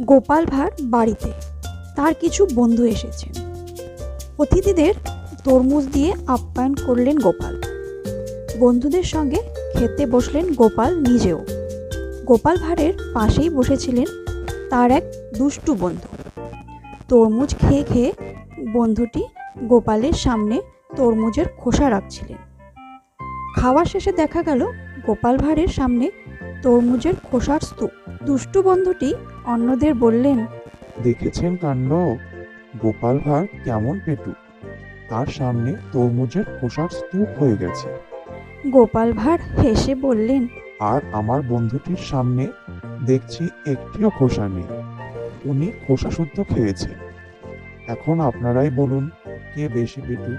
গোপাল ভাঁড় বাড়িতে। তার কিছু বন্ধু এসেছেন অতিথিদের তরমুজ দিয়ে আপ্যায়ন করলেন গোপাল। বন্ধুদের সঙ্গে খেতে বসলেন গোপাল নিজেও। গোপাল ভাঁড়ের পাশেই বসেছিলেন তার এক দুষ্টু বন্ধু। তরমুজ খেয়ে খেয়ে বন্ধুটি গোপালের সামনে তরমুজের খোসা রাখছিলেন। খাওয়া শেষে দেখা গেল গোপাল ভাঁড়ের সামনে তরমুজের খোসার স্তূপ। দুষ্টু বন্ধুটি অন্যদের বললেন দেখেছেন কাণ্ড? গোপাল ভাঁড় কেমন পেটু। তার সামনে তরমুজের খোসার স্তূপ হয়ে গেছে। গোপাল ভাঁড় হেসে বললেন আর আমার বন্ধুটির সামনে দেখছি একটিও খোসা নেই। উনি খোসা শুদ্ধ খেয়েছে। এখন আপনারাই বলুন কে বেশি পেটু?